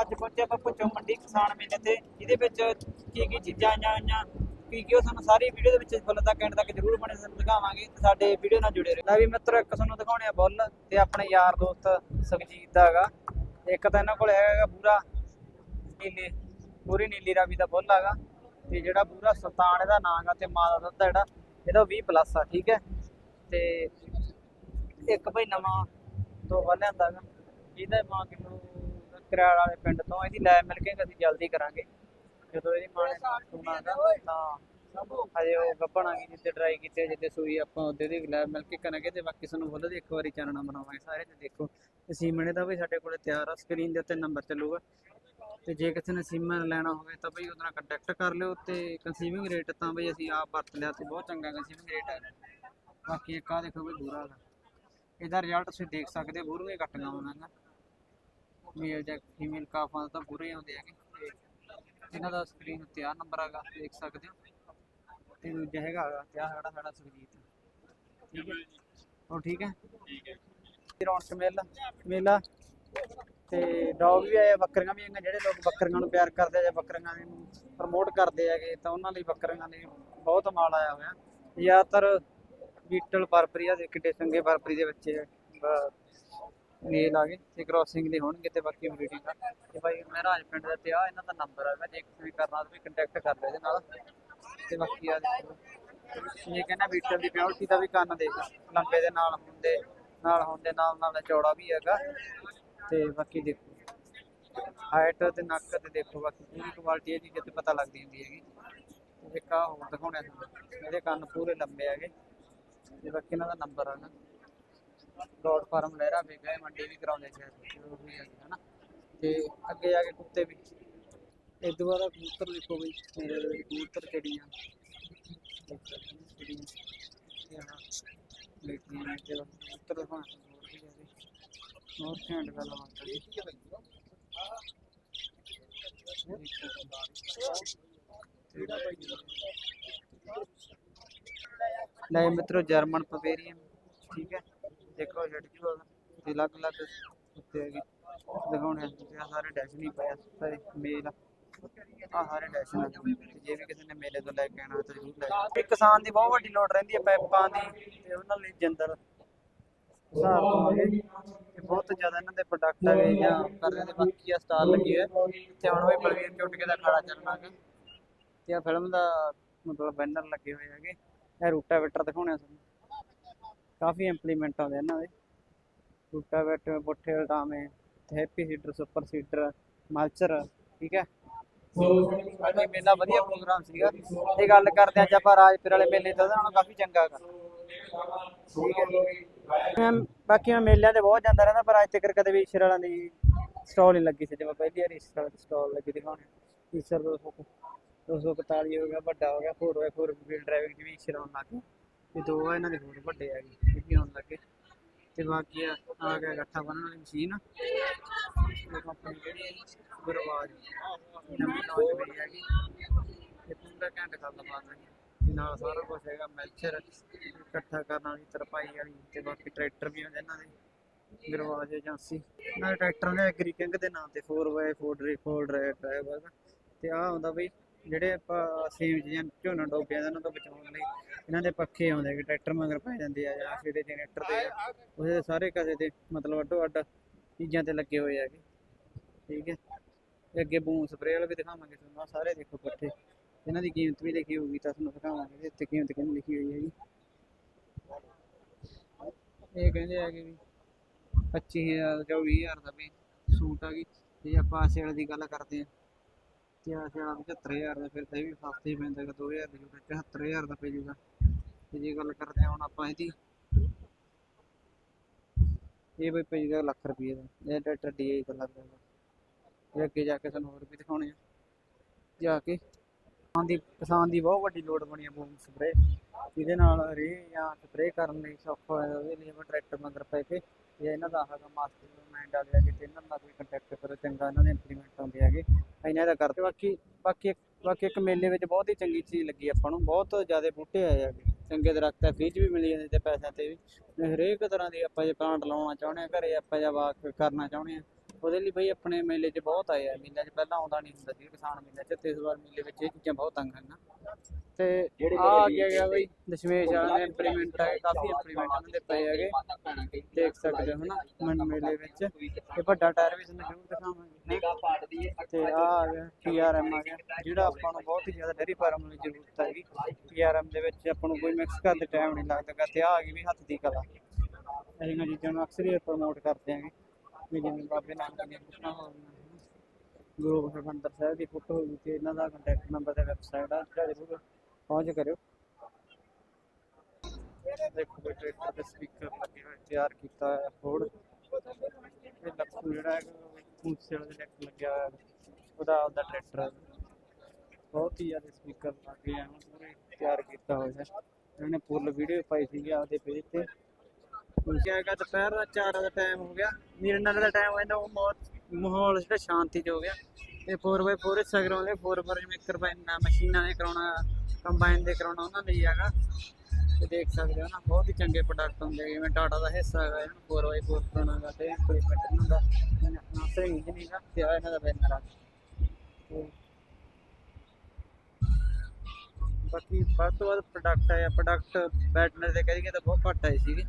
ਅੱਜ ਪਹੁੰਚੇ ਆਪਾਂ ਪੁੱਛੋ ਮੰਡੀ ਕਿਸਾਨ ਮੇਲੇ ਤੇ, ਇਹਦੇ ਵਿੱਚ ਕੀ ਕੀ ਚੀਜ਼ਾਂ ਆਈਆਂ ਹੋਈਆਂ, ਕੀ ਕੀ ਉਹ ਸਾਨੂੰ ਸਾਰੀ ਵੀਡੀਓ ਦੇ ਵਿੱਚ ਫੁੱਲ ਤੱਕ, ਐਂਡ ਤੱਕ ਜ਼ਰੂਰ ਬਣੇ ਸਾਨੂੰ ਦਿਖਾਵਾਂਗੇ ਤੇ ਸਾਡੇ ਵੀਡੀਓ ਨਾਲ ਜੁੜੇ ਰਹੋ। ਲੈ ਵੀ ਮਿੱਤਰੋ, ਇੱਕ ਤੁਹਾਨੂੰ ਦਿਖਾਉਣੇ ਆ ਬੁੱਲ ਤੇ ਆਪਣੇ ਯਾਰ ਦੋਸਤ ਸੁਖਜੀਤ ਦਾ ਹੈਗਾ। ਇੱਕ ਤਾਂ ਇਹਨਾਂ ਕੋਲ ਹੈਗਾ ਪੂਰਾ ਨੀਲੀ, ਪੂਰੀ ਨੀਲੀ ਰਾਵੀ ਦਾ ਬੁੱਲ ਹੈਗਾ ਤੇ ਜਿਹੜਾ ਪੂਰਾ ਸੁਲਤਾਨ ਇਹਦਾ ਨਾਂ ਹੈਗਾ ਤੇ ਮਾਂ ਦਾ ਦੁੱਧ ਆ ਜਿਹੜਾ, ਇਹਦਾ 20 ਪਲੱਸ ਆ, ਠੀਕ ਹੈ? ਤੇ ਇੱਕ ਭਾਈ ਨਵਾਂ ਤੋਂ ਲਿਆਂਦਾ ਗਾ ਇਹਦਾ ਮਾਂ ਕਿਨੂੰ ਕਰਿਆਲ ਵਾਲੇ ਪਿੰਡ ਤੋਂ ਇਹਦੀ ਲੈ ਮਿਲ ਕੇ ਅਸੀਂ ਜਲਦੀ ਕਰਾਂਗੇ। ਜਦੋਂ ਇਹਦੀ ਮਾਂ ਨੇ ਸੁਣਾਗਾ ਤਾਂ ਹਜੇ ਉਹ ਗੱਪਣਾਂਗੇ ਜਿੱਤੇ ਟਰਾਈ ਕੀਤੇ ਜਿੱਤੇ ਸੂਈ ਆਪਾਂ ਉਹਦੇ ਦੀ ਲੈ ਮਿਲ ਕੇ ਕਰਾਂਗੇ ਤੇ ਬਾਕੀ ਸਾਨੂੰ ਬੁੱਲ ਦੀ ਇੱਕ ਵਾਰੀ ਚਾਨਣਾ ਬਣਾਵਾਂਗੇ ਸਾਰੇ ਤੇ ਦੇਖੋ। ਸੀਮਣੇ ਦਾ ਵੀ ਸਾਡੇ ਕੋਲੇ ਤਿਆਰ ਆ ਸਕਰੀਨ ਦੇ ਉੱਤੇ ਨੰਬਰ ਚੱਲੂਗਾ। ਤੇ ਜੇ ਕਿਸੇ ਨੇ ਸੀਮਨ ਲੈਣਾ ਹੋਵੇ ਤਾਂ ਬਈ ਉਹਦੇ ਨਾਲ ਕੰਟੈਕਟ ਕਰ ਲਿਓ ਤੇ ਕੰਸੀਵਿੰਗ ਰੇਟ ਤਾਂ ਬਈ ਅਸੀਂ ਆਪ ਵਰਤ ਲਿਆ ਤੇ ਬਹੁਤ ਚੰਗਾ ਕੰਸੀਵਿੰਗ ਰੇਟ ਹੈ ਬਾਕੀ ਇੱਕ ਆ ਦੇਖੋ ਬਈ ਬੂਰਾ ਹੈਗਾ ਇਹਦਾ ਰਿਜ਼ਲਟ ਤੁਸੀਂ ਦੇਖ ਸਕਦੇ ਹੋ ਬੂਰੀਆਂ ਕੱਟੀਆਂ ਉਹਨਾਂ ਦਾ ਮੇਲ ਜਾਂ ਫੀਮੇਲ ਕਾਫਾਂ ਤਾਂ ਬੁਰੇ ਆਉਂਦੇ ਹੈਗੇ। ਇਹਨਾਂ ਦਾ ਸਕਰੀਨ ਉੱਤੇ ਆ ਨੰਬਰ ਹੈਗਾ, ਦੇਖ ਸਕਦੇ ਹੋ। ਤੇ ਦੂਜਾ ਹੈਗਾ ਹੈਗਾ ਸਾਡਾ ਸਾਡਾ ਸੁਖਜੀਤ ਠੀਕ ਹੈ। ਹੋਰ ਠੀਕ ਹੈ? ਠੀਕ ਹੈ ਰੌਣਕ ਮੇਲਾ ਮੇਲਾ। ਤੇ ਡੌਗ ਵੀ ਆਏ ਬੱਕਰੀਆਂ ਵੀ ਆਈਆਂ, ਜਿਹੜੇ ਲੋਕ ਬੱਕਰੀਆਂ ਨੂੰ ਪਿਆਰ ਕਰਦੇ ਆ ਜਾਂ ਬੱਕਰੀਆਂ ਨੂੰ ਪ੍ਰਮੋਟ ਕਰਦੇ ਹੈਗੇ, ਤਾਂ ਉਹਨਾਂ ਲਈ ਬੱਕਰੀਆਂ ਲਈ ਬਹੁਤ ਮਾਲ ਆਇਆ ਹੋਇਆ। ਜ਼ਿਆਦਾਤਰ ਬੀਟਲ ਬਰਬਰੀ ਦੇ ਕਿੱਡੇ ਚੰਗੇ ਬਰਬਰੀ ਦੇ ਬੱਚੇ ਮੇਲ ਆ ਗਏ, ਤੇ ਕ੍ਰਾਸਿੰਗ ਦੇ ਹੋਣਗੇ ਤੇ ਬਾਕੀ ਬਰੀਡਿੰਗ ਆ। ਤੇ ਭਾਈ ਮੈਂ ਪਿੰਡ ਦਾ ਤੇ ਆ, ਇਹਨਾਂ ਦਾ ਨੰਬਰ ਆ, ਮੈਂ ਜੇ ਕਿਸੇ ਵੀ ਕਰਨਾ ਤਾਂ ਵੀ ਕੰਟੈਕਟ ਕਰ ਲਿਓ ਇਹਦੇ ਨਾਲ। ਤੇ ਬਾਕੀ ਆ ਇਹ ਕਹਿੰਦਾ ਬੀਟਲ ਦੀ ਪਿਓਰਟੀ ਦਾ ਵੀ ਕੰਨ ਦੇਖ, ਲੰਬੇ ਦੇ ਨਾਲ ਹੁੰਦੇ ਨਾਲ ਹੁੰਦੇ, ਨਾਲ ਨਾਲ ਚੌੜਾ ਵੀ ਹੈਗਾ। ਤੇ ਬਾਕੀ ਦੇਖੋ। ਹਾਈਟ ਤੇ ਨੱਕ ਤੇ ਦੇਖੋ ਬਾਕੀ, ਪੂਰੀ ਕੁਆਲਿਟੀ ਇਹਦੀ ਕਿਤੇ ਪਤਾ ਲੱਗਦੀ ਹੁੰਦੀ ਹੈਗੀ। ਇੱਕ ਆਹ ਹੋਰ ਦਿਖਾਉਣਾ ਇਹਦੇ ਕੰਨ ਪੂਰੇ ਲੰਬੇ ਹੈਗੇ। ਤੇ ਬਾਕੀ ਇਹਨਾਂ ਦਾ ਨੰਬਰ ਆ ਹੈਗਾ ਡੌਟ ਫਾਰਮ ਲਹਿਰਾ ਵੀ ਗਏ ਮੰਡੀ ਵੀ ਕਰਾਉਂਦੇ ਸ਼ਾਇਦ ਉਹ ਵੀ ਹੈਗੇ, ਹਨਾ। ਤੇ ਅੱਗੇ ਜਾ ਕੇ ਕੁੱਤੇ ਵੀ। ਇਹ ਤੋਂ ਬਾਅਦ ਆਹ ਕਬੂਤਰ ਦੇਖੋ ਬਈ ਮੇਰੇ ਲਈ ਕਬੂਤਰ ਚਿੜੀਆਂ ਦੇਖ ਸਕਦੇ ਹੋ ਚਿੜੀਆਂ ਤੇ ਆਹ ਬੈਠੀਆਂ ਨੇ ਚਲੋ ਕਬੂਤਰ ਦਿਖਾਉਣਾ ਹੋਰ ਵੀ ਹੈਗੇ ਹੋਰ ਘੈਂਟ ਗੱਲ ਬਾਤ ਹੈ ਲੈ ਮਿੱਤਰੋ, ਜਰਮਨ ਪਵੇਰੀਅਨ। ਠੀਕ ਹੈ। ਦੇਖੋ ਛੱਡ ਜੂ ਤੇ ਅਲੱਗ ਅਲੱਗ ਉੱਤੇ ਹੈਗੇ। ਦਿਖਾਉਣੇ ਤੇ ਆਹ ਸਾਰੇ ਡੈਸ਼ ਨਹੀਂ ਪਿਆ ਸਾਰੇ ਮੇਲ ਆ। ਸਾਰੇ ਡੈਸ਼ ਨੇ ਜੇ ਵੀ ਕਿਸੇ ਨੇ ਮੇਲੇ ਤੋਂ ਲੈ ਕੇ ਆਣਾ ਤਾਂ ਜ਼ਰੂਰ ਲੈ ਆਓ। ਕਿਸਾਨ ਦੀ ਬਹੁਤ ਵੱਡੀ ਲੋੜ ਰਹਿੰਦੀ ਹੈ ਪਾਈਪਾਂ ਦੀ ਤੇ ਉਹਨਾਂ ਲਈ ਜਿੰਦਰ ਹਿਸਾਬ ਤੋਂ ਹੈਗੇ ਬਹੁਤ ਜ਼ਿਆਦਾ ਇਹਨਾਂ ਦੇ ਪ੍ਰੋਡਕਟ ਹੈਗੇ ਜਾਂ ਕਰਦੇ ਦੇ ਬਾਕੀ ਆ ਸਟਾਰ ਲੱਗੀ ਹੈ ਤੇ ਹੁਣ ਵੀ ਬਲਵੀਰ ਚੁਟਕੇ ਦਾ ਖਾੜਾ ਚੱਲਣਾ ਹੈ ਤੇ ਆ ਫਿਲਮ ਦਾ ਮਤਲਬ ਬੈਨਰ ਲੱਗੇ ਹੋਏ ਹੈਗੇ। ਇਹ ਰੂਟਾਵੇਟਰ ਦਿਖਾਉਣੇ ਆ ਤੁਹਾਨੂੰ। ਕਾਫੀ ਇੰਪਲੀਮੈਂਟ ਆਉਂਦੇ ਇਹਨਾਂ ਦੇ। ਰੂਟਾਵੇਟਰ ਪੁੱਠੇ ਉਲਟਾਵੇਂ ਤੇ happy seeder super seeder mulcher ਠੀਕ ਹੈ? ਬਾਕੀ ਮੇਲਾ ਵਧੀਆ ਪ੍ਰੋਗਰਾਮ ਸੀਗਾ। ਇਹ ਗੱਲ ਕਰਦੇ ਅੱਜ ਆਪਾਂ ਰਾਜਪੁਰ ਵਾਲੇ ਮੇਲੇ ਤੋਂ ਉਹਦਾ ਨਾਲੋਂ ਕਾਫੀ ਚੰਗਾ ਹੈਗਾ। ਬਾਕੀ ਮੈਂ ਮੇਲਿਆਂ ਤੇ ਬਹੁਤ ਜਾਂਦਾ ਰਹਿੰਦਾ ਪਰ ਅੱਜ ਤੱਕ ਕਦੇ ਵੀ ਈਸ਼ਰ ਵਾਲਿਆਂ ਦੀ ਸਟਾਲ ਨਹੀਂ ਲੱਗੀ ਸੀ। ਜਿਵੇਂ ਪਹਿਲੀ ਵਾਰੀ ਈਸ਼ਰ ਵਾਲੀ ਸਟਾਲ ਲੱਗੀ ਦਿਖਾਉਣੇ ਈਸ਼ਰ 200 241 ਹੋ ਗਿਆ ਵੱਡਾ ਹੋ ਗਿਆ 4x4 ਵੀਲ ਡਰਾਈਵਿੰਗ ਜਿਵੇਂ ਈਸ਼ਰ ਆਉਣ ਲੱਗ ਗਏ ਤੇ ਦੋ ਆ, ਇਹਨਾਂ ਦੇ ਹੋਰ ਵੱਡੇ ਹੈਗੇ ਇਹ ਵੀ ਆਉਣ ਲੱਗੇ। ਤੇ ਬਾਕੀ ਆ ਆ ਗਿਆ ਗੱਠਾ ਬੰਨਣ ਵਾਲੀ ਮਸ਼ੀਨ ਗੁਰਵਾਜ ਨਵੀਂ ਲਾਂਚ ਹੋਈ ਹੈਗੀ ਇਹ ਪੂਰਾ ਘੰਟ ਗੱਲ ਬਾਤ ਹੈ ਨਾਲ ਸਾਰਾ ਕੁਝ ਹੈਗਾ ਮੈਲਚਰ ਇਕੱਠਾ ਕਰਨ ਵਾਲੀ, ਤਰਪਾਈ ਵਾਲੀ, ਤੇ ਬਾਕੀ ਟਰੈਕਟਰ ਵੀ ਹੁੰਦੇ ਇਹਨਾਂ ਦੇ ਗੁਰਵਾਜ ਏਜੰਸੀ ਇਹਨਾਂ ਟਰੈਕਟਰ ਦੇ ਐਗਰੀ ਕਿੰਗ ਦੇ ਨਾਮ ਤੇ 4x4 4 ਡਰਾਈਵਰ ਤੇ ਆ ਹੁੰਦਾ ਬਈ, ਜਿਹੜੇ ਆਪਾਂ ਸੇਮ ਚੀਜ਼ਾਂ ਝੋਨਾ ਡੋਬਿਆਂ ਦਾ ਉਹਨਾਂ ਤੋਂ ਬਚਾਉਣ ਲਈ। ਇਹਨਾਂ ਦੇ ਪੱਖੇ ਆਉਂਦੇ ਕਿ ਟਰੈਕਟਰ ਮਗਰ ਪੈ ਜਾਂਦੇ ਆ, ਜਾਂ ਜਿਹੜੇ ਜਨਰੇਟਰ ਦੇ ਆ, ਉਹਦੇ ਸਾਰੇ ਕਸੇ ਤੇ ਮਤਲਬ ਅੱਡੋ ਅੱਡ ਚੀਜ਼ਾਂ ਤੇ ਲੱਗੇ ਹੋਏ ਹੈਗੇ ਠੀਕ ਹੈ? ਤੇ ਅੱਗੇ ਬੂਮ ਸਪਰੇਅ ਵਾਲਾ ਵੀ ਦਿਖਾਵਾਂਗੇ ਤੁਹਾਨੂੰ, ਆਹ ਸਾਰੇ ਦੇਖੋ ਇਕੱਠੇ ਇਹਨਾਂ ਦੀ ਕੀਮਤ ਵੀ ਲਿਖੀ ਹੋਊਗੀ, ਤਾਂ ਤੁਹਾਨੂੰ ਦਿਖਾਵਾਂਗੇ ਇੱਥੇ ਕੀਮਤ ਕਿੰਨੀ ਲਿਖੀ ਹੋਈ ਹੈਗੀ। ਇਹ ਕਹਿੰਦੇ ਆ ਕਿ ਵੀ 25000 ਜਾਂ 20000 ਦਾ ਵੀ ਸੂਟ ਆ ਗਈ ਜੇ ਆਪਾਂ ਆਸੇ ਵਾਲੇ ਦੀ ਗੱਲ ਕਰਦੇ ਆ। ਤੇ ਆਸੇ 75000 ਦਾ ਫਿਰ ਤਾਂ ਇਹ ਵੀ ਸਸਤੇ ਹੀ ਪੈਂਦਾ 2000 ਦਾ ਜੂਗਾ 74000 ਦਾ ਪੈ ਜੂਗਾ। ਤੇ ਜੇ ਗੱਲ ਕਰਦੇ ਆ ਹੁਣ ਆਪਾਂ ਇਹਦੀ, ਇਹ ਬਈ ਪੈ ਜੂਗਾ ਲੱਖ ਰੁਪਏ ਦਾ, ਇਹ ਟਰੈਕਟਰ ਡੀਆਈ ਦਾ ਲੱਗ ਅੱਗੇ ਜਾ ਕੇ ਤੁਹਾਨੂੰ ਹੋਰ ਵੀ ਦਿਖਾਉਣੇ ਆ। ਜਾ ਕੇ ਕਿਸਾਨ ਦੀ ਕਿਸਾਨ ਦੀ ਬਹੁਤ ਵੱਡੀ ਲੋੜ ਬਣੀ ਆ ਬੂਮ ਸਪਰੇ ਜਿਹਦੇ ਨਾਲ ਰੇ ਜਾਂ ਸਪਰੇ ਕਰਨ ਲਈ ਸੌਖਾ ਹੋ ਜਾਂਦਾ ਉਹਦੇ ਲਈ ਆਪਾਂ ਟਰੈਕਟਰ ਮਗਰ ਪੈ ਕੇ ਜੇ ਇਹਨਾਂ ਦਾ ਆਹਗਾ ਮਾਸਟਰ ਮਾਈਂਡ ਆ ਗਿਆ ਕਿਤੇ ਇਹਨਾਂ ਨਾਲ ਕੋਈ ਕੰਟੈਕਟ ਕਰੋ, ਚੰਗਾ ਇਹਨਾਂ ਦੇ ਇੰਪਲੀਮੈਂਟ ਆਉਂਦੇ ਹੈਗੇ। ਇਹਨਾਂ ਦਾ ਕਰਦੇ। ਬਾਕੀ ਬਾਕੀ ਇੱਕ ਬਾਕੀ ਇੱਕ ਮੇਲੇ ਵਿੱਚ ਬਹੁਤ ਹੀ ਚੰਗੀ ਚੀਜ਼ ਲੱਗੀ ਆਪਾਂ ਨੂੰ, ਬਹੁਤ ਜ਼ਿਆਦਾ ਬੂਟੇ ਆਏ ਹੈਗੇ। ਚੰਗੇ ਦਰਖਤ ਹੈ ਫ੍ਰੀ 'ਚ ਵੀ ਮਿਲ ਜਾਂਦੇ ਤੇ ਪੈਸਿਆਂ ਤੇ ਵੀ। ਹਰੇਕ ਤਰ੍ਹਾਂ ਦੀ ਆਪਾਂ ਜੇ ਪਲਾਂਟ ਲਾਉਣਾ ਚਾਹੁੰਦੇ ਆ, ਘਰੇ ਆਪਾਂ ਜਾਂ ਵਾਕ ਕਰਨਾ ਚਾਹੁੰਦੇ ਆ, ਉਹਦੇ ਲਈ ਬਈ ਆਪਣੇ ਮੇਲੇ 'ਚ ਬਹੁਤ ਆਏ ਆ। ਮੇਲੇ 'ਚ ਪਹਿਲਾਂ ਆਉਂਦਾ ਨਹੀਂ ਹੁੰਦਾ ਸੀ ਕਿਸਾਨ ਮੇਲੇ 'ਚ, ਤੇ ਇਸ ਵਾਰ ਮੇਲੇ ਵਿੱਚ ਇਹ ਚੀਜ਼ਾਂ ਬਹੁਤ ਤੰਗ ਹਨ। ਤੇ ਆ ਗਿਆ ਗਿਆ ਬਈ ਦਸ਼ਮੇਸ਼ ਵਾਲਾ ਇੰਪਲੀਮੈਂਟ ਹੈ ਕਾਫੀ ਇੰਪਲੀਮੈਂਟ ਉਹਨਾਂ ਦੇ ਪਏ ਹੈਗੇ। ਦੇਖ ਸਕਦੇ ਹੋ ਨਾ ਮਨ ਮੇਲੇ ਵਿੱਚ। ਇਹ ਵੱਡਾ ਟਾਇਰ ਵੀ ਤੁਹਾਨੂੰ ਜ਼ਰੂਰ ਦਿਖਾਵਾਂਗੇ ਹੈਂ। ਤੇ ਆ ਆ ਗਿਆ ਟੀਆਰਐਮ ਆ ਗਿਆ ਜਿਹੜਾ ਆਪਾਂ ਨੂੰ ਬਹੁਤ ਹੀ ਜ਼ਿਆਦਾ ਡੇਰੀ ਫਾਰਮ ਲਈ ਜ਼ਰੂਰਤ ਹੈਗੀ। ਟੀਆਰਐਮ ਦੇ ਵਿੱਚ ਆਪਾਂ ਨੂੰ ਕੋਈ ਮਿਕਸ ਕਰਨ ਦੇ ਟਾਈਮ ਨਹੀਂ ਲੱਗਦਾ ਤੇ ਆ ਆ ਗਈ ਵੀ ਹੱਥ ਦੀ ਕਲਾ। ਇਹਨਾਂ ਚੀਜ਼ਾਂ ਨੂੰ ਅਕਸਰ ਹੀ ਪ੍ਰਮੋਟ ਕਰਦੇ ਆਂਗੇ ਵੀ ਜਿਵੇਂ ਬਾਬੇ ਨਾਨਕ ਦੀਆਂ ਕੁਛ ਹੋ ਗਈਆਂ ਗੁਰੂ ਹਰਮੰਦਰ ਸਾਹਿਬ ਦੀ ਫੋਟੋ ਹੋਈ ਤੇ ਇਹਨਾਂ ਦਾ ਕੰਟੈਕਟ ਨੰਬਰ ਤੇ ਵੈਬਸਾਈਟ ਆ ਜਿਹੜਾ ਜ਼ਰੂਰ ਪਹੁੰਚ ਕਰਿਓ। ਦੇਖੋ ਕੋਈ ਟਰੈਕਟਰ ਤੇ ਸਪੀਕਰ ਲੱਗੇ ਹੋਏ, ਤਿਆਰ ਕੀਤਾ ਹੈ ਫੋਰਡ ਇਹ ਲੱਖੂ ਜਿਹੜਾ ਹੈ ਮੂਸੇ ਵਾਲੇ ਦੇ ਲੱਗਿਆ ਹੋਇਆ, ਉਹਦਾ ਆਪਦਾ ਟਰੈਕਟਰ ਹੈ ਬਹੁਤ ਹੀ ਜ਼ਿਆਦਾ ਸਪੀਕਰ ਲੱਗੇ ਆ ਪੂਰੇ ਤਿਆਰ ਕੀਤਾ ਹੋਇਆ। ਇਹਨਾਂ ਨੇ ਫੁੱਲ ਵੀਡੀਓ ਪਾਈ ਸੀਗੀ ਆਪਦੇ ਪੇਜ ਤੇ। ਕਿਹਾ ਹੈਗਾ, ਦੁਪਹਿਰ ਦਾ 4 ਦਾ ਟਾਈਮ ਹੋ ਗਿਆ। ਨਿਰਨਲ ਦਾ ਟਾਈਮ ਹੋ ਉਹ ਮੌਤ- ਮਾਹੌਲ ਜਿਹੜਾ ਸ਼ਾਂਤੀ ਚ ਹੋ ਗਿਆ ਤੇ 4x4 ਹਿੱਸਾ ਕਰਾਉਂਦੇ 4x ਜਿਵੇਂ ਕਰਬਾਈਨਾਂ ਮਸ਼ੀਨਾਂ ਨੇ ਕਰਾਉਣਾ ਕੰਬਾਈਨ ਦੇ ਕਰਾਉਣਾ ਉਹਨਾਂ ਲਈ ਹੈਗਾ। ਤੇ ਦੇਖ ਸਕਦੇ ਹੋ ਨਾ ਬਹੁਤ ਹੀ ਚੰਗੇ ਪ੍ਰੋਡਕਟ ਹੁੰਦੇ ਜਿਵੇਂ ਟਾਟਾ ਦਾ ਹਿੱਸਾ ਹੈਗਾ ਇਹਨੂੰ 4x4 ਕਰਾਉਣਾ ਗਾ ਤੇ ਕੋਈ ਪੈਟਰਨ ਹੁੰਦਾ। ਨਾਸਰ ਇੰਜਨ ਹੈਗਾ ਤੇ ਆ ਇਹਨਾਂ ਦਾ ਬੈਨਰ ਆ। ਤੇ ਬਾਕੀ ਵੱਧ ਤੋਂ ਵੱਧ ਪ੍ਰੋਡਕਟ ਆਇਆ ਪ੍ਰੋਡਕਟ ਬੈਟਨਰ ਦੇ ਕਰੀਏ ਤਾਂ ਬਹੁਤ ਘੱਟ ਆਏ ਸੀਗੇ।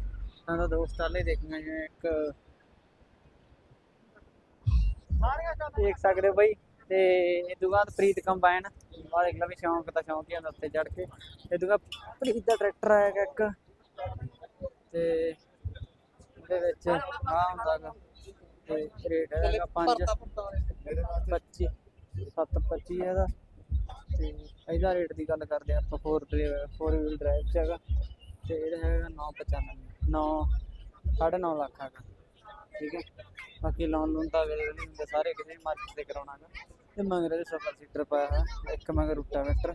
ਤਾਂ ਤਾਂ ਦੋਸਤ ਵਾਲੇ ਦੇਖੀਆਂ ਜਿਵੇਂ ਇੱਕ ਦੇਖ ਸਕਦੇ ਹੋ ਬਈ। ਤੇ ਇਹ ਤੋਂ ਬਾਅਦ ਪ੍ਰੀਤ ਕੰਬਾਈਨ। ਆ ਦੇਖ ਵੀ ਸ਼ੌਂਕ ਤਾਂ ਸ਼ੌਂਕ ਹੀ ਹੁੰਦਾ ਉੱਤੇ ਚੜ ਕੇ। ਇਹ ਤੋਂ ਬਾਅਦ ਪ੍ਰੀਤ ਦਾ ਟਰੈਕਟਰ ਆਇਆ ਇੱਕ। ਤੇ ਉਹਦੇ ਵਿੱਚ ਆ ਹੁੰਦਾ ਗਾ। ਤੇ ਰੇਟ ਹੈਗਾ 5 25 725 ਇਹਦਾ। ਤੇ ਇਹਦਾ ਰੇਟ ਦੀ ਗੱਲ ਕਰਦੇ ਆ ਆਪਾਂ 4 4 ਵੀਲ ਡਰਾਈਵ ਚ ਹੈਗਾ। ਤੇ ਇਹਦਾ ਹੈਗਾ 995 9 9.5 ਲੱਖ ਹੈਗਾ। ਠੀਕ ਹੈ। ਬਾਕੀ ਲੋਨ ਲੋਨ ਤਾਂ ਅਵੇਲੇਬਲ ਨਹੀਂ ਹੁੰਦੇ ਸਾਰੇ ਕਿਸੇ ਮਾਰਕੀਟ ਤੇ ਕਰਾਉਣਾ ਹੈਗਾ। ਤੇ ਮਗਰ ਇਹਦੇ ਸਫਰ ਸੀਟਰ ਪਾਇਆ ਹੈ ਇੱਕ ਮਗਰ ਰੂਟਾਵੇਟਰ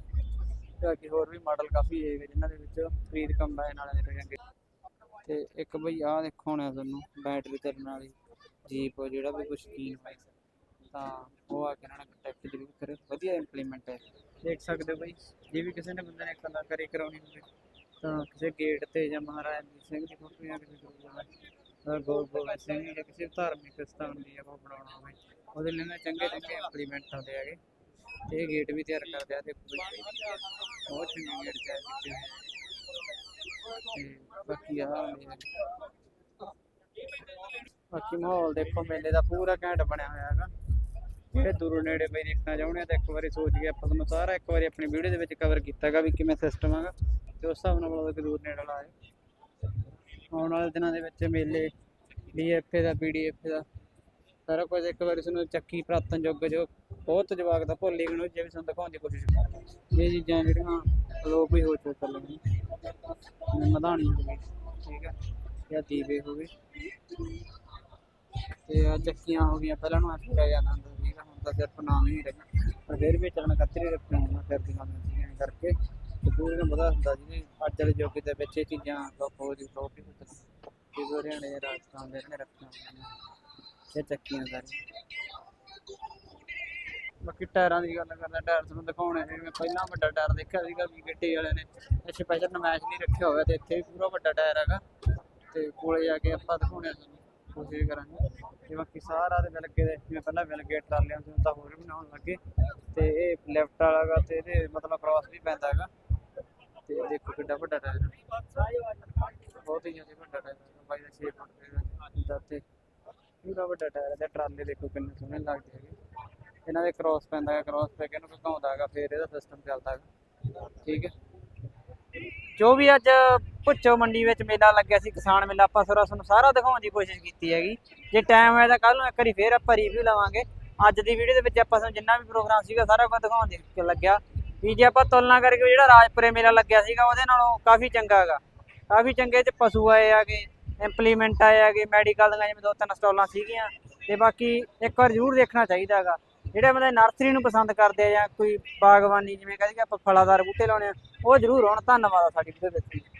ਤੇ ਅੱਗੇ ਹੋਰ ਵੀ ਮਾਡਲ ਕਾਫੀ ਹੈਗੇ ਜਿਨ੍ਹਾਂ ਦੇ ਵਿੱਚ ਖਰੀਦ ਕੰਬਾਈਨ ਵਾਲੇ ਦੇ ਪੈਣਗੇ ਤੇ ਇੱਕ ਬਈ ਆਹ ਦੇਖੋ ਹੋਣਾ ਤੁਹਾਨੂੰ ਬੈਟਰੀ ਚੱਲਣ ਵਾਲੀ ਜੀਪ ਜਿਹੜਾ ਵੀ ਕੋਈ ਸ਼ੌਕੀਨ ਹੋਏ ਤਾਂ ਉਹ ਆ ਕੇ ਇਹਨਾਂ ਨਾਲ ਕੰਟੈਕਟ ਜ਼ਰੂਰ ਕਰਿਓ। ਵਧੀਆ ਇੰਪਲੀਮੈਂਟ ਹੈ। ਦੇਖ ਸਕਦੇ ਹੋ ਬਈ, ਜੇ ਵੀ ਕਿਸੇ ਨੇ ਬੰਦੇ ਨੇ ਕਲਾਕਾਰੀ ਕਰਾਉਣੀ ਹੋਵੇ, ਤਾਂ ਕਿਸੇ ਗੇਟ ਤੇ ਜਾਂ ਮਹਾਰਾਜਾ ਰਣਜੀਤ ਸਿੰਘ ਦੀ ਫੋਟੋ ਜਾਂ ਕਿਸੇ ਗੁਰੂ ਦਾ ਗੋਬਿੰਦ ਸਿੰਘ ਜਾਂ ਕਿਸੇ ਧਾਰਮਿਕ ਸਥਾਨ ਦੀ ਆਪਾਂ ਬਣਾਉਣਾ ਹੋਵੇ। ਉਹਦੇ ਲਈ ਨਾ ਚੰਗੇ ਚੰਗੇ ਇੰਪਲੀਮੈਂਟ ਆਉਂਦੇ ਹੈਗੇ। ਇਹ ਗੇਟ ਵੀ ਤਿਆਰ ਕਰਦੇ ਆ ਤੇ ਬਹੁਤ ਚੰਗੇ ਗੇਟ ਤਿਆਰ ਕੀਤੇ ਹੋਏ ਬਾਕੀ ਆ। ਬਾਕੀ ਮਾਹੌਲ ਦੇਖੋ, ਮੇਲੇ ਦਾ ਪੂਰਾ ਘੈਂਟ ਬਣਿਆ ਹੋਇਆ ਹੈਗਾ। ਜਿਹੜੇ ਦੂਰੋਂ ਨੇੜੇ ਬਈ ਦੇਖਣਾ ਚਾਹੁੰਦੇ ਆ ਤਾਂ ਇੱਕ ਵਾਰੀ ਸੋਚ ਕੇ ਆਪਾਂ ਤੁਹਾਨੂੰ ਸਾਰਾ ਇੱਕ ਵਾਰੀ ਆਪਣੀ ਵੀਡੀਓ ਦੇ ਵਿੱਚ ਕਵਰ ਕੀਤਾ ਹੈਗਾ ਵੀ ਕਿਵੇਂ ਸਿਸਟਮ ਹੈਗਾ ਤੇ ਉਸ ਹਿਸਾਬ ਨਾਲ ਮਤਲਬ ਦੂਰ ਨੇੜੇ ਲਾਏ ਆਉਣ ਵਾਲੇ ਦਿਨਾਂ ਦੇ ਵਿੱਚ ਮੇਲੇ ਡੀਐਫਏ ਦਾ ਪੀਡੀਐਫ ਦਾ। ਸਾਰਾ ਕੁਝ ਇੱਕ ਵਾਰੀ ਤੁਹਾਨੂੰ ਚੱਕੀ ਪ੍ਰਾਤਨ ਯੁੱਗ ਜੋ ਬਹੁਤ ਜਵਾਕ ਦਾ ਭੁੱਲ ਹੀ ਗਏ ਜੇ ਵੀ ਤੁਹਾਨੂੰ ਦਿਖਾਉਣ ਦੀ ਕੋਸ਼ਿਸ਼ ਕਰਾਂਗੇ। ਇਹ ਚੀਜ਼ਾਂ ਜਿਹੜੀਆਂ ਲੋਪ ਹੀ ਹੋ ਚੁੱਕੀਆਂ ਨੇ। ਮਧਾਣੀ ਹੋ ਗਈ, ਠੀਕ ਹੈ। ਜਾਂ ਦੀਵੇ ਹੋ ਗਏ। ਤੇ ਆ ਚੱਕੀਆਂ ਹੋ ਗਈਆਂ, ਪਹਿਲਾਂ ਨੂੰ ਆਖਿਆ ਜਾਂਦਾ ਹੁੰਦਾ ਸੀਗਾ ਹੁਣ ਤਾਂ ਸਿਰਫ ਨਾਮ ਹੀ ਰਹਿ ਪਰ ਫਿਰ ਵੀ ਚੱਲਣ ਕੱਤਰੀ ਰੱਖੀਆਂ ਹੋਈਆਂ ਫਿਰਦੀਆਂ ਹੁੰਦੀਆਂ ਸੀਗੀਆਂ ਐਂ ਕਰਕੇ। ਤੇ ਪੂਰੇ ਨੂੰ ਪਤਾ ਹੁੰਦਾ ਸੀ ਅੱਜ ਵਾਲੇ ਯੁੱਗ ਦੇ ਵਿੱਚ ਇਹ ਚੀਜ਼ਾਂ ਲੋਪ ਹੋ ਦੀ ਲੋਪ ਹੀ ਹੁੰਦੀਆਂ ਤੇ ਹਰਿਆਣੇ ਰਾਜਸਥਾਨ ਦੇ ਨੇ ਰੱਖੀਆਂ ਹੋਈਆਂ ਚੱਕੀਆਂ ਸਾਰੀਆਂ। ਬਾਕੀ ਟਾਇਰਾਂ ਦੀ ਗੱਲ ਕਰਦਾ, ਟਾਇਰ ਤੁਹਾਨੂੰ ਦਿਖਾਉਣੇ ਨੇ ਜਿਵੇਂ ਪਹਿਲਾਂ ਵੱਡਾ ਟਾਇਰ ਦੇਖਿਆ ਸੀਗਾ ਵੀ ਗੱਡੀ ਵਾਲੇ ਨੇ। ਇਹ ਸਪੈਸ਼ਲ ਨਮਾਇਸ਼ ਨਹੀਂ ਰੱਖਿਆ ਹੋਇਆ ਤੇ ਇੱਥੇ ਵੀ ਪੂਰਾ ਵੱਡਾ ਟਾਇਰ ਹੈਗਾ। ਤੇ ਕੋਲੇ ਜਾ ਕੇ ਆਪਾਂ ਦਿਖਾਉਣੇ ਤੁਹਾਨੂੰ, ਕੋਸ਼ਿਸ਼ ਕਰਾਂਗੇ। ਤੇ ਬਾਕੀ ਸਾਰਾ ਦੇ ਮਿਲ ਕੇ ਜਿਵੇਂ ਪਹਿਲਾਂ ਮਿਲ ਗਏ ਟਰਾਲਿਆਂ ਤੋਂ ਤਾਂ ਹੋਰ ਵੀ ਬਣਾਉਣ ਲੱਗੇ। ਤੇ ਇਹ ਲੈਫਟ ਵਾਲਾ ਗਾ ਤੇ ਇਹਦੇ ਮਤਲਬ ਕ੍ਰਾਸ ਵੀ ਪੈਂਦਾ ਹੈਗਾ। ਤੇ ਦੇਖੋ ਕਿੱਡਾ ਵੱਡਾ ਟਾਇਰ ਹੈ ਬਹੁਤ ਹੀ ਜ਼ਿਆਦਾ ਵੱਡਾ ਟਾਇਰ ਹੈ ਬਾਈ ਦਾ 6 ਫੁੱਟ ਦਾ ਤੇ ਪੂਰਾ ਵੱਡਾ ਟਰਾਲੇ ਦੇਖੋ ਕਿੰਨੇ ਸੋਹਣੇ ਲੱਗਦੇ ਹੈਗੇ। ਇਹਨਾਂ ਦੇ ਕ੍ਰਾਸ ਪੈਂਦਾ ਹੈ ਕ੍ਰਾਸ ਪੈ ਕੇ ਇਹਨੂੰ ਘੁਮਾਉਂਦਾ ਹੈਗਾ, ਫਿਰ ਇਹਦਾ ਸਿਸਟਮ ਚੱਲਦਾ ਹੈਗਾ। ਠੀਕ ਹੈ। ਜੋ ਵੀ ਅੱਜ ਭੁੱਚੋ ਮੰਡੀ ਵਿੱਚ ਮੇਲਾ ਲੱਗਿਆ ਸੀ, ਕਿਸਾਨ ਮੇਲਾ, ਆਪਾਂ ਸਾਰਾ ਤੁਹਾਨੂੰ ਸਾਰਾ ਦਿਖਾਉਣ ਦੀ ਕੋਸ਼ਿਸ਼ ਕੀਤੀ ਹੈਗੀ। ਜੇ ਟਾਈਮ ਹੋਇਆ ਤਾਂ ਕੱਲ ਨੂੰ ਇੱਕ ਵਾਰੀ ਫੇਰ ਆਪਾਂ ਰਿਵਿਊ ਲਵਾਂਗੇ। ਅੱਜ ਦੀ ਵੀਡੀਓ ਦੇ ਵਿੱਚ ਆਪਾਂ ਤੁਹਾਨੂੰ ਜਿੰਨਾ ਵੀ ਪ੍ਰੋਗਰਾਮ ਸੀਗਾ, ਸਾਰਾ ਕੁਝ ਦਿਖਾਉਣ ਦੀ ਲੱਗਿਆ। ਵੀ ਜੇ ਆਪਾਂ ਤੁਲਨਾ ਕਰਕੇ ਜਿਹੜਾ ਰਾਜਪੁਰੇ ਮੇਲਾ ਲੱਗਿਆ ਸੀਗਾ, ਉਹਦੇ ਨਾਲੋਂ ਕਾਫੀ ਚੰਗਾ ਹੈਗਾ। ਕਾਫੀ ਚੰਗੇ ਚ ਪਸ਼ੂ ਆਏ ਆਗੇ ਇੰਪਲੀਮੈਂਟ ਆਏ ਆਗੇ ਮੈਡੀਕਲ ਦੀਆਂ ਜਿਵੇਂ ਦੋ ਤਿੰਨ ਸਟਾਲਾਂ ਸੀਗੀਆਂ। ਤੇ ਬਾਕੀ ਇੱਕ ਵਾਰ ਜ਼ਰੂਰ ਦੇਖਣਾ ਚਾਹੀਦਾ ਹੈਗਾ। ਜਿਹੜੇ ਬੰਦੇ ਨਰਸਰੀ ਨੂੰ ਪਸੰਦ ਕਰਦੇ ਆ ਜਾਂ ਕੋਈ ਬਾਗਬਾਨੀ, ਜਿਵੇਂ ਕਹਿੰਦੇ ਕਿ ਆਪਾਂ ਫਲਾਦਾਰ ਬੂਟੇ ਲਾਉਣੇ ਆ, ਉਹ ਜ਼ਰੂਰ ਆਉਣ। ਧੰਨਵਾਦ ਆ ਸਾਡੀ ਵੀਡੀਓ ਦੇਖਣ ਲਈ